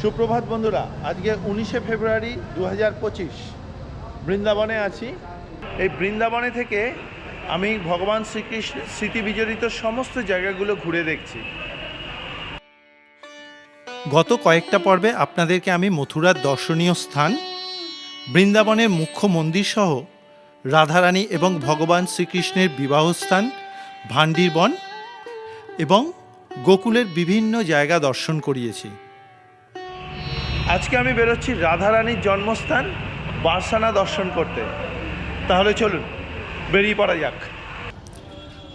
সুপ্রভাত বন্ধুরা, আজকে উনিশে ফেব্রুয়ারি দু হাজার পঁচিশ, বৃন্দাবনে আছি। এই বৃন্দাবনে থেকে আমি ভগবান শ্রীকৃষ্ণ স্মৃতি বিজড়িত সমস্ত জায়গাগুলো ঘুরে দেখছি। গত কয়েকটা পর্বে আপনাদেরকে আমি মথুরার দর্শনীয় স্থান, বৃন্দাবনের মুখ্য মন্দির সহ রাধারানী এবং ভগবান শ্রীকৃষ্ণের বিবাহস্থান ভান্ডির বন এবং গোকুলের বিভিন্ন জায়গা দর্শন করিয়েছি। আজকে আমি বেরোচ্ছি রাধারানীর জন্মস্থান বারসানা দর্শন করতে। তাহলে চলুন, বেরিয়ে পড়া যাক।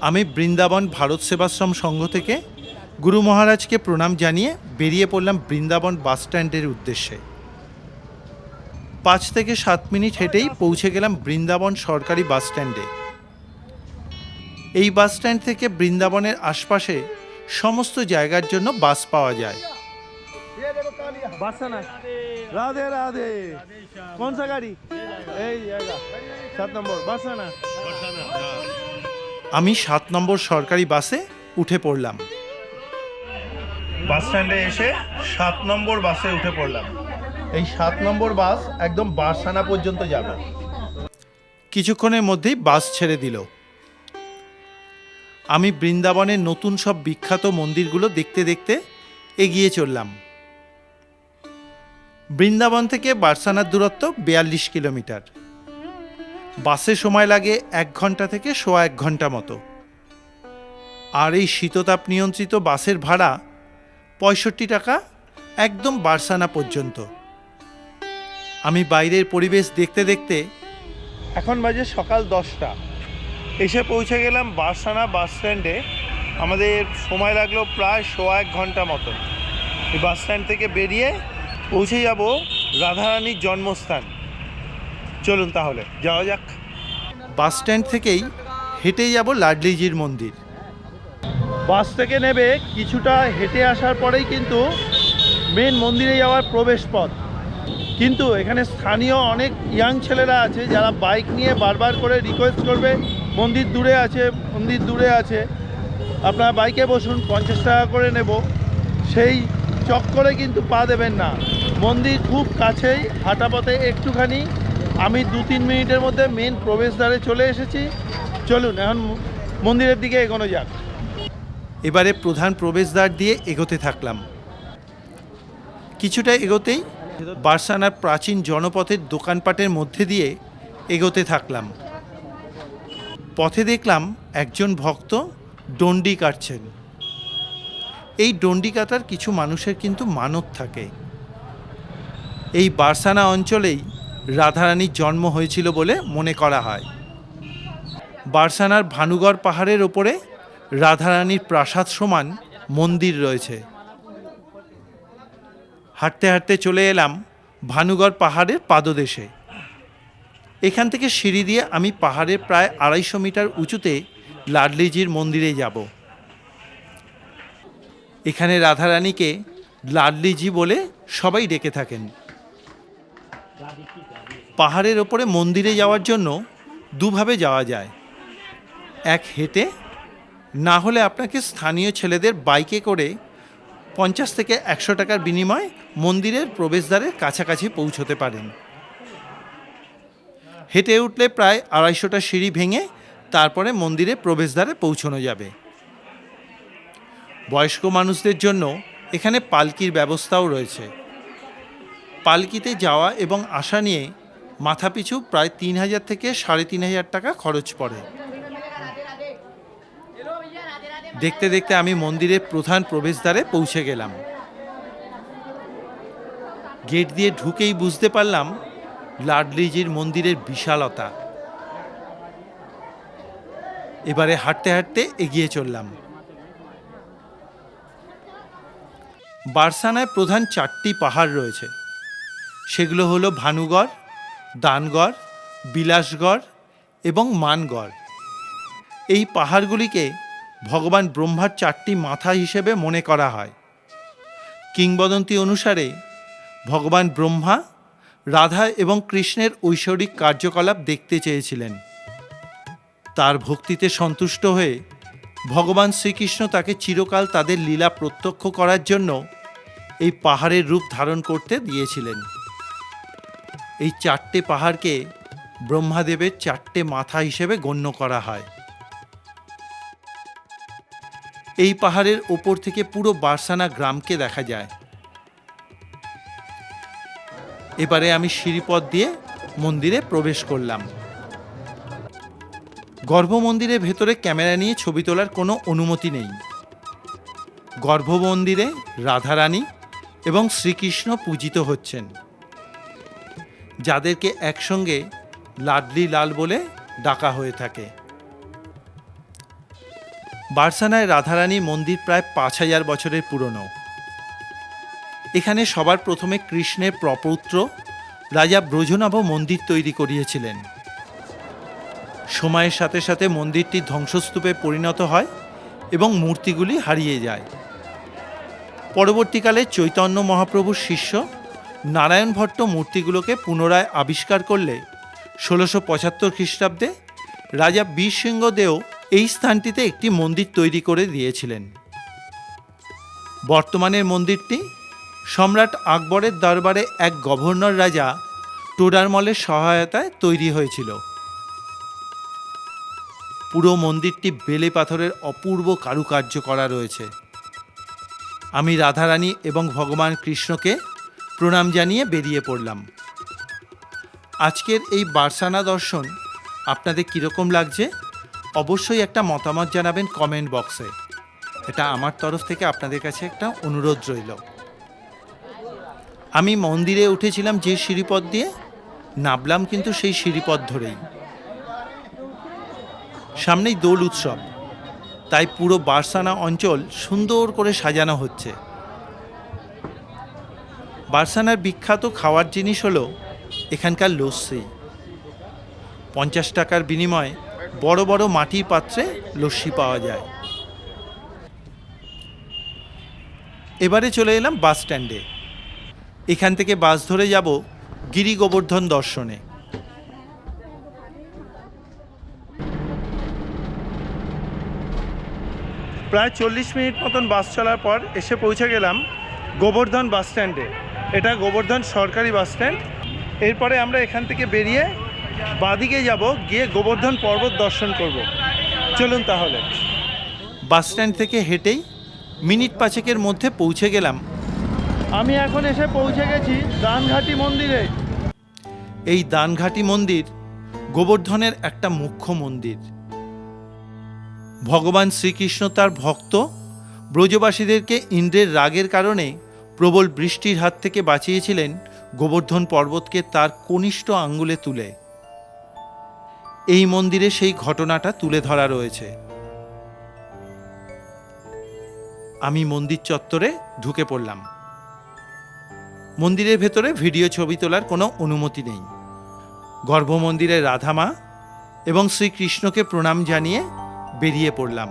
আমি বৃন্দাবন ভারত সেবাশ্রম সংঘ থেকে গুরু মহারাজকে প্রণাম জানিয়ে বেরিয়ে পড়লাম বৃন্দাবন বাস স্ট্যান্ডের উদ্দেশ্যে। পাঁচ থেকে সাত মিনিট হেঁটেই পৌঁছে গেলাম বৃন্দাবন সরকারি বাস স্ট্যান্ডে। এই বাস স্ট্যান্ড থেকে বৃন্দাবনের আশপাশে সমস্ত জায়গার জন্য বাস পাওয়া যায়। রাধে রাধে। কোন সা গাড়ি? এই জায়গা সাত নম্বর বারসানা আমি সাত নম্বর সরকারি বাসে উঠে পড়লাম। বাস স্ট্যান্ডে এসে সাত নম্বর বাসে উঠে পড়লাম। এই সাত নম্বর বাস একদম বারসানা পর্যন্ত যাবে। কিছুক্ষণের মধ্যেই বাস ছেড়ে দিল। আমি বৃন্দাবনের নতুন সব বিখ্যাত মন্দিরগুলো দেখতে দেখতে এগিয়ে চললাম। বৃন্দাবন থেকে বার্সানার দূরত্ব বিয়াল্লিশ কিলোমিটার। বাসে সময় লাগে এক ঘণ্টা থেকে সোয়া এক ঘণ্টা মতো। আর এই শীততাপ নিয়ন্ত্রিত বাসের ভাড়া পঁয়ষট্টি টাকা একদম বার্সানা পর্যন্ত। আমি বাইরের পরিবেশ দেখতে দেখতে এখন বাজে সকাল দশটা। এসে পৌঁছে গেলাম বারসানা বাস স্ট্যান্ডে। আমাদের সময় লাগল প্রায় সোয়া এক ঘণ্টা মতন। এই বাস স্ট্যান্ড থেকে বেরিয়ে পৌঁছে যাব রাধারানীর জন্মস্থান। চলুন তাহলে যাওয়া যাক। বাস স্ট্যান্ড থেকেই হেঁটে যাব লাডলিজির মন্দির। বাস থেকে নেবে কিছুটা হেঁটে আসার পরেই কিন্তু মেন মন্দিরে যাওয়ার প্রবেশ পথ কিন্তু এখানে স্থানীয় অনেক ইয়াং ছেলেরা আছে যারা বাইক নিয়ে বারবার করে রিকোয়েস্ট করবে মন্দির দূরে আছে মন্দির দূরে আছে। আপনারা বাইকে বসুন পঞ্চাশ টাকা করে নেব। সেই চক্করে কিন্তু পা দেবেন না। মন্দির খুব কাছেই, হাঁটাপথে একটুখানি। আমি দু তিন মিনিটের মধ্যে মেন প্রবেশদ্বারে চলে এসেছি। চলুন, এখন মন্দিরের দিকে এগোনো যাক। এবারে প্রধান প্রবেশদ্বার দিয়ে এগোতে থাকলাম। কিছুটা এগোতেই বার্সানার প্রাচীন জনপথের দোকানপাটের মধ্যে দিয়ে এগোতে থাকলাম। পথে দেখলাম একজন ভক্ত ডন্ডি কাটছেন। এই ডন্ডি কাটার কিছু মানুষের কিন্তু মানত থাকে। এই বার্সানা অঞ্চলেই রাধারানীর জন্ম হয়েছিল বলে মনে করা হয়। বার্সানার ভানুগড় পাহাড়ের ওপরে রাধারানীর প্রাসাদ সমান মন্দির রয়েছে। হাঁটতে হাঁটতে চলে এলাম ভানুগড় পাহাড়ের পাদদেশে। এখান থেকে সিঁড়ি দিয়ে আমি পাহাড়ের প্রায় আড়াইশো মিটার উঁচুতে লাডলিজির মন্দিরে যাব। এখানে রাধারানীকে লাডলিজি বলে সবাই ডেকে থাকেন। পাহাড়ের ওপরে মন্দিরে যাওয়ার জন্য দুভাবে যাওয়া যায়। এক হেঁটে, না হলে আপনাকে স্থানীয় ছেলেদের বাইকে করে পঞ্চাশ থেকে একশো টাকার বিনিময়ে মন্দিরের প্রবেশদ্বারের কাছাকাছি পৌঁছতে পারেন। হেঁটে উঠলে প্রায় আড়াইশোটা সিঁড়ি ভেঙে তারপরে মন্দিরে প্রবেশদ্বারে পৌঁছানো যাবে। বয়স্ক মানুষদের জন্য এখানে পালকির ব্যবস্থাও রয়েছে। পালকিতে যাওয়া এবং আসা নিয়ে মাথাপিছু প্রায় তিন হাজার থেকে সাড়ে তিন হাজার টাকা খরচ পড়ে। দেখতে দেখতে আমি মন্দিরের প্রধান প্রবেশদ্বারে পৌঁছে গেলাম। গেট দিয়ে ঢুকেই বুঝতে পারলাম লাডলিজির মন্দিরের বিশালতা। এবারে হাঁটতে হাঁটতে এগিয়ে চললাম। বার্সানায় প্রধান চারটি পাহাড় রয়েছে। সেগুলো হলো ভানুগড়, দানগড়, বিলাসগড় এবং মানগড়। এই পাহাড়গুলিকে ভগবান ব্রহ্মার চারটি মাথা হিসেবে মনে করা হয়। কিংবদন্তি অনুসারে ভগবান ব্রহ্মা রাধা এবং কৃষ্ণের ঐশ্বরিক কার্যকলাপ দেখতে চেয়েছিলেন। তার ভক্তিতে সন্তুষ্ট হয়ে ভগবান শ্রীকৃষ্ণ তাকে চিরকাল তাদের লীলা প্রত্যক্ষ করার জন্য এই পাহাড়ের রূপ ধারণ করতে দিয়েছিলেন। এই চারটে পাহাড়কে ব্রহ্মাদেবের চারটে মাথা হিসেবে গণ্য করা হয়। এই পাহাড়ের ওপর থেকে পুরো বারসানা গ্রামকে দেখা যায়। এবারে আমি সিঁড়িপথ দিয়ে মন্দিরে প্রবেশ করলাম। গর্ভমন্দিরের ভেতরে ক্যামেরা নিয়ে ছবি তোলার কোনো অনুমতি নেই। গর্ভমন্দিরে রাধারানী এবং শ্রীকৃষ্ণ পূজিত হচ্ছেন। যাদেরকে একসঙ্গে লাডলি লাল বলে ডাকা হয়ে থাকে। বার্সানায় রাধারানী মন্দির প্রায় পাঁচ হাজার বছরের পুরনো। এখানে সবার প্রথমে কৃষ্ণের প্রপৌত্র রাজা ব্রজনব মন্দির তৈরি করিয়েছিলেন। সময়ের সাথে সাথে মন্দিরটি ধ্বংসস্তূপে পরিণত হয় এবং মূর্তিগুলি হারিয়ে যায়। পরবর্তীকালে চৈতন্য মহাপ্রভুর শিষ্য নারায়ণ ভট্ট মূর্তিগুলোকে পুনরায় আবিষ্কার করলে ষোলোশো পঁচাত্তর খ্রিস্টাব্দে রাজা বীরসিংহদেও এই স্থানটিতে একটি মন্দির তৈরি করে দিয়েছিলেন। বর্তমানের মন্দিরটি সম্রাট আকবরের দরবারে এক গভর্নর রাজা টোডারমলের সহায়তায় তৈরি হয়েছিল। পুরো মন্দিরটি বেলে পাথরের অপূর্ব কারুকার্য করা রয়েছে। আমি রাধারানী এবং ভগবান কৃষ্ণকে প্রণাম জানিয়ে বেরিয়ে পড়লাম। আজকের এই বার্সানা দর্শন আপনাদের কীরকম লাগছে? অবশ্যই একটা মতামত জানাবেন কমেন্ট বক্সে এটা আমার তরফ থেকে আপনাদের কাছে একটা অনুরোধ রইল। আমি মন্দিরে উঠেছিলাম যে সিঁড়িপথ দিয়ে, নামলাম কিন্তু সেই সিঁড়িপথ ধরেই। সামনেই দোল উৎসব, তাই পুরো বার্সানা অঞ্চল সুন্দর করে সাজানো হচ্ছে। বার্সানার বিখ্যাত খাওয়ার জিনিস হলো এখানকার লস্যি। পঞ্চাশ টাকার বিনিময়ে বড় বড় মাটির পাত্রে লস্যি পাওয়া যায়। এবারে চলে এলাম বাস স্ট্যান্ডে। এখান থেকে বাস ধরে যাব গিরি গোবর্ধন দর্শনে। প্রায় চল্লিশ মিনিট মতন বাস চলার পর এসে পৌঁছে গেলাম গোবর্ধন বাস স্ট্যান্ডে। এটা গোবর্ধন সরকারি বাস স্ট্যান্ড। এরপরে আমরা এখান থেকে বেরিয়ে বাদিকে যাব, গিয়ে গোবর্ধন পর্বত দর্শন করব। চলুন তাহলে। বাস স্ট্যান্ড থেকে হেঁটেই মিনিট পাঁচেকের মধ্যে পৌঁছে গেলাম। আমি এখন এসে পৌঁছে গেছি দানঘাটি মন্দিরে। এই দানঘাটি মন্দির গোবর্ধনের একটা মুখ্য মন্দির। ভগবান শ্রীকৃষ্ণ তার ভক্ত, ব্রজবাসীদেরকে ইন্দ্রের রাগের কারণে প্রবল বৃষ্টির হাত থেকে বাঁচিয়েছিলেন গোবর্ধন পর্বতকে তার কনিষ্ঠ আঙ্গুলে তুলে। এই মন্দিরে সেই ঘটনাটা তুলে ধরা রয়েছে। আমি মন্দির চত্বরে ঢুকে পড়লাম। মন্দিরের ভেতরে ভিডিও ছবি তোলার কোনো অনুমতি নেই। গর্ভমন্দিরে রাধামা এবং শ্রীকৃষ্ণকে প্রণাম জানিয়ে বেরিয়ে পড়লাম।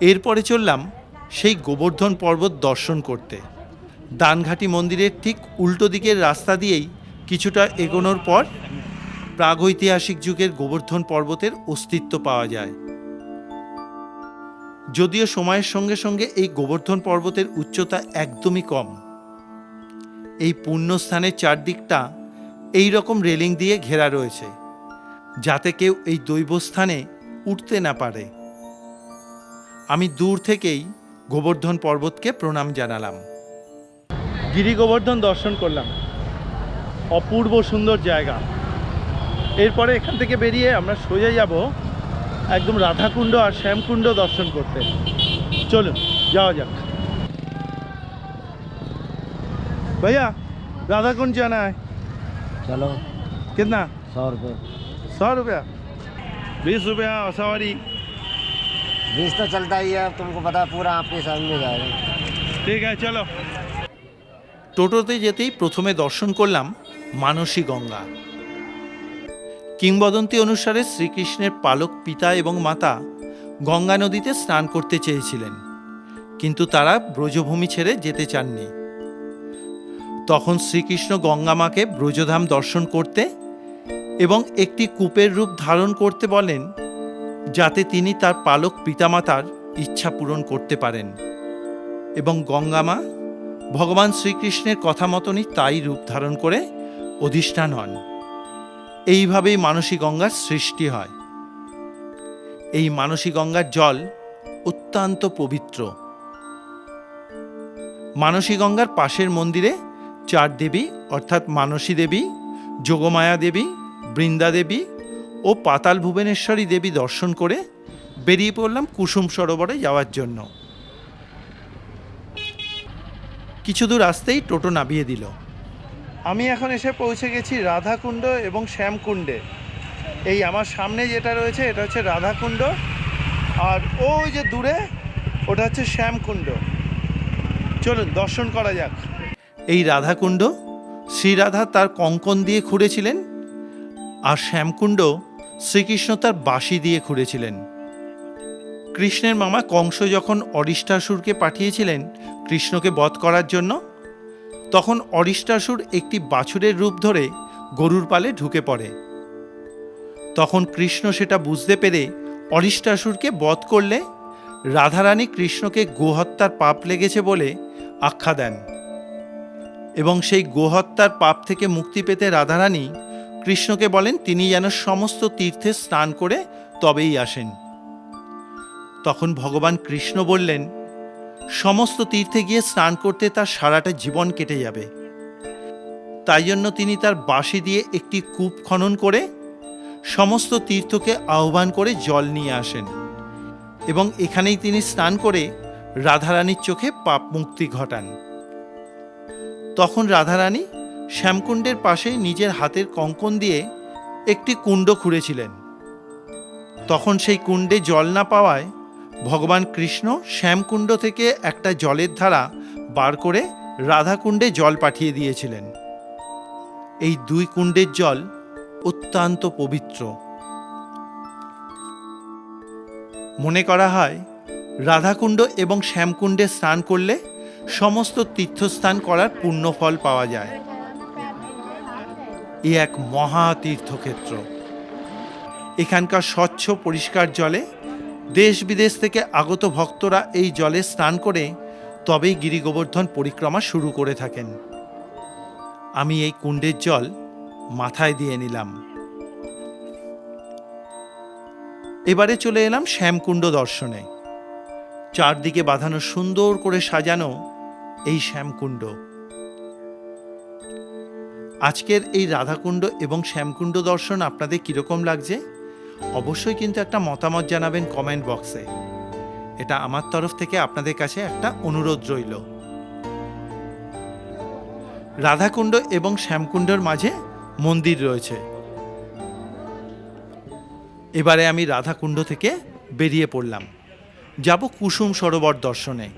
এরপরে চললাম সেই গোবর্ধন পর্বত দর্শন করতে। দানঘাটি মন্দিরের ঠিক উল্টো দিকের রাস্তা দিয়েই কিছুটা এগোনোর পর প্রাগৈতিহাসিক যুগের গোবর্ধন পর্বতের অস্তিত্ব পাওয়া যায়। যদিও সময়ের সঙ্গে সঙ্গে এই গোবর্ধন পর্বতের উচ্চতা একদমই কম। এই পুণ্যস্থানের চারদিকটা এই রকম রেলিং দিয়ে ঘেরা রয়েছে, যাতে কেউ এই দৈবস্থানে উঠতে না পারে। আমি দূর থেকেই গোবর্ধন পর্বতকে প্রণাম জানালাম গিরি গোবর্ধন দর্শন করলাম অপূর্ব সুন্দর জায়গা এরপরে এখান থেকে বেরিয়ে আমরা সোজা যাব একদম রাধাকুণ্ড আর শ্যামকুণ্ড দর্শন করতে চলুন যাওয়া যাক भैया राधा कुंड जाना है चलो कितना सौ रुपये सौ रुपया बीस रुपया सवारी बीस तो चलता ही है अब तुमको पता है पूरा आपके साथ में जाएगा ठीक है चलो টোটোতে যেতেই প্রথমে দর্শন করলাম মানসী গঙ্গা কিংবদন্তি অনুসারে শ্রীকৃষ্ণের পালক পিতা এবং মাতা গঙ্গা নদীতে স্নান করতে চেয়েছিলেন কিন্তু তারা ব্রজভূমি ছেড়ে যেতে চাননি তখন শ্রীকৃষ্ণ গঙ্গা মাকে ব্রজধাম দর্শন করতে এবং একটি কূপের রূপ ধারণ করতে বলেন যাতে তিনি তার পালক পিতামাতার ইচ্ছা পূরণ করতে পারেন। এবং গঙ্গামা ভগবান শ্রীকৃষ্ণের কথা মতনই তাই রূপ ধারণ করে অধিষ্ঠান হন। এইভাবেই মানসী গঙ্গার সৃষ্টি হয়। এই মানসী গঙ্গার জল অত্যন্ত পবিত্র। মানসী গঙ্গার পাশের মন্দিরে চার দেবী অর্থাৎ মানসী দেবী, যোগমায়া দেবী, বৃন্দা দেবী ও পাতাল ভুবনেশ্বরী দেবী দর্শন করে বেরিয়ে পড়লাম কুসুম সরোবরে যাওয়ার জন্য। কিছু দূর আসতেই টোটো নামিয়ে দিল। আমি এখন এসে পৌঁছে গেছি রাধাকুণ্ড এবং শ্যামকুণ্ডে। এই আমার সামনে যেটা রয়েছে, এটা হচ্ছে রাধাকুণ্ড। আর ওই যে দূরে, ওটা হচ্ছে শ্যামকুণ্ড। চলুন, দর্শন করা যাক। এই রাধাকুণ্ড, শ্রীরাধা তার কঙ্কন দিয়ে খুঁড়েছিলেন, আর শ্যামকুণ্ড শ্রীকৃষ্ণ তার বাঁশি দিয়ে খুঁড়েছিলেন। কৃষ্ণের মামা কংস যখন অরিষ্টাসুরকে পাঠিয়েছিলেন কৃষ্ণকে বধ করার জন্য, তখন অরিষ্টাসুর একটি বাছুরের রূপ ধরে গরুর পালে ঢুকে পড়ে। তখন কৃষ্ণ সেটা বুঝতে পেরে অরিষ্টাসুরকে বধ করলে রাধারানী কৃষ্ণকে গোহত্যার পাপ লেগেছে বলে আখ্যা দেন। এবং সেই গোহত্যার পাপ থেকে মুক্তি পেতে রাধারানী কৃষ্ণকে বলেন, তিনি যেন সমস্ত তীর্থে স্নান করে তবেই আসেন। তখন ভগবান কৃষ্ণ বললেন, সমস্ত তীর্থে গিয়ে স্নান করতে তার সারাটা জীবন কেটে যাবে। তাই জন্য তিনি তার বাঁশি দিয়ে একটি কূপ খনন করে সমস্ত তীর্থকে আহ্বান করে জল নিয়ে আসেন এবং এখানেই তিনি স্নান করে রাধারানীর চোখে পাপ মুক্তি ঘটান। তখন রাধারানী শ্যামকুণ্ডের পাশে নিজের হাতের কঙ্কন দিয়ে একটি কুণ্ড খুঁড়েছিলেন। তখন সেই কুণ্ডে জল না পাওয়ায় ভগবান কৃষ্ণ শ্যামকুণ্ড থেকে একটা জলের ধারা বার করে রাধাকুণ্ডে জল পাঠিয়ে দিয়েছিলেন। এই দুই কুণ্ডের জল অত্যন্ত পবিত্র। মনে করা হয়, রাধাকুণ্ড এবং শ্যামকুণ্ডে স্নান করলে সমস্ত তীর্থস্থান করার পুণ্যফল পাওয়া যায়। এ এক মহা তীর্থক্ষেত্র। এখানকার স্বচ্ছ পরিষ্কার জলে দেশ বিদেশ থেকে আগত ভক্তরা এই জলে স্নান করে তবেই গিরি গোবর্ধন পরিক্রমা শুরু করে থাকেন। আমি এই কুণ্ডের জল মাথায় দিয়ে নিলাম। এবারে চলে এলাম শ্যামকুণ্ড দর্শনে। চারদিকে বাঁধানো সুন্দর করে সাজানো এই শ্যামকুণ্ড। আজকের এই রাধাকুণ্ড এবং শ্যামকুণ্ড দর্শন আপনাদের কীরকম লাগছে? অবশ্যই কিন্তু একটা মতামত জানাবেন কমেন্ট বক্সে এটা আমার তরফ থেকে আপনাদের কাছে একটা অনুরোধ রইল। রাধাকুণ্ড এবং শ্যামকুণ্ডর মাঝে মন্দির রয়েছে। এবারে আমি রাধাকুণ্ড থেকে বেরিয়ে পড়লাম। যাব কুসুম সরোবর দর্শনে।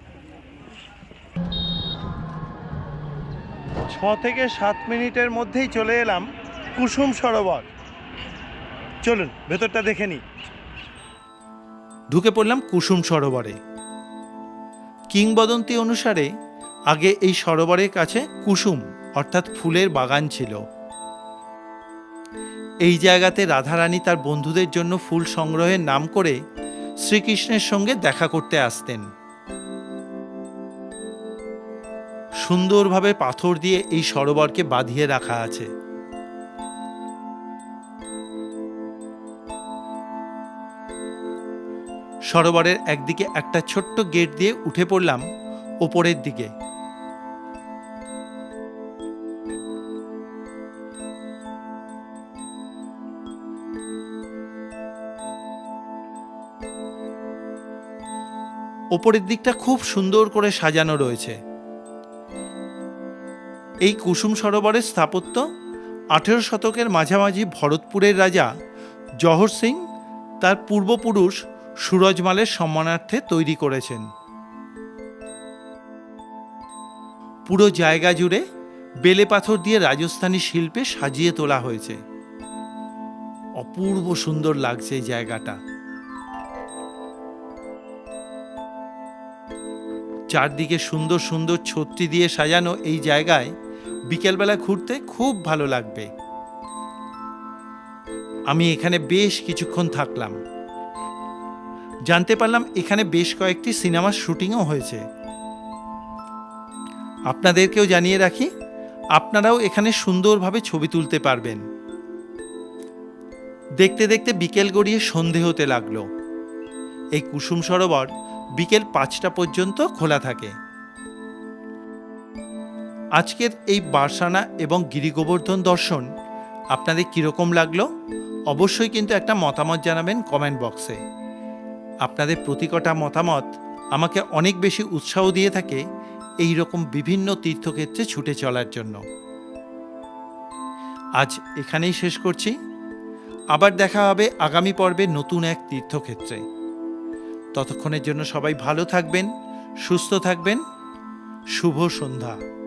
ছ থেকে সাত মিনিটের মধ্যেই চলে এলাম কুসুম সরোবর। চলুন, ভেতরটা দেখে নিই। ঢুকে পড়লাম কুসুম সরোবরে। কিংবদন্তি অনুসারে আগে এই সরোবরের কাছে কুসুম, অর্থাৎ ফুলের বাগান ছিল। এই জায়গাতে রাধারানী তার বন্ধুদের জন্য ফুল সংগ্রহের নাম করে শ্রীকৃষ্ণের সঙ্গে দেখা করতে আসতেন। সুন্দরভাবে পাথর দিয়ে এই সরোবরকে বাঁধিয়ে রাখা আছে। সরোবরের একদিকে একটা ছোট্ট গেট দিয়ে উঠে পড়লাম ওপরের দিকে। ওপরের দিকটা খুব সুন্দর করে সাজানো রয়েছে। এই কুসুম সরোবরের স্থাপত্য আঠেরো শতকের মাঝামাঝি ভরতপুরের রাজা জহর সিং, তার পূর্বপুরুষ সুরজমালের সম্মানার্থে তৈরি করেছেন। পুরো জায়গা জুড়ে বেলে পাথর দিয়ে রাজস্থানী শিল্পে সাজিয়ে তোলা হয়েছে। অপূর্ব সুন্দর লাগছে এই জায়গাটা। চারদিকে সুন্দর সুন্দর ছত্রি দিয়ে সাজানো এই জায়গায় বিকেলবেলা ঘুরতে খুব ভালো লাগবে। আমি এখানে বেশ কিছুক্ষণ থাকলাম। জানতে পারলাম এখানে বেশ কয়েকটি সিনেমার শুটিংও হয়েছে। আপনাদেরকেও জানিয়ে রাখি, আপনারাও এখানে সুন্দরভাবে ছবি তুলতে পারবেন। দেখতে দেখতে বিকেল গড়িয়ে সন্ধে হতে লাগল। এই কুসুম সরোবর বিকেল পাঁচটা পর্যন্ত খোলা থাকে। আজকের এই বারসানা এবং গিরিগোবর্ধন দর্শন আপনাদের কীরকম লাগল? অবশ্যই কিন্তু একটা মতামত জানাবেন কমেন্ট বক্সে আপনাদের প্রতিকটা মতামত আমাকে অনেক বেশি উৎসাহ দিয়ে থাকে এই রকম বিভিন্ন তীর্থক্ষেত্রে ছুটে চলার জন্য। আজ এখানেই শেষ করছি। আবার দেখা হবে আগামী পর্বে নতুন এক তীর্থক্ষেত্রে। ততক্ষণের জন্য সবাই ভালো থাকবেন, সুস্থ থাকবেন। শুভ সন্ধ্যা।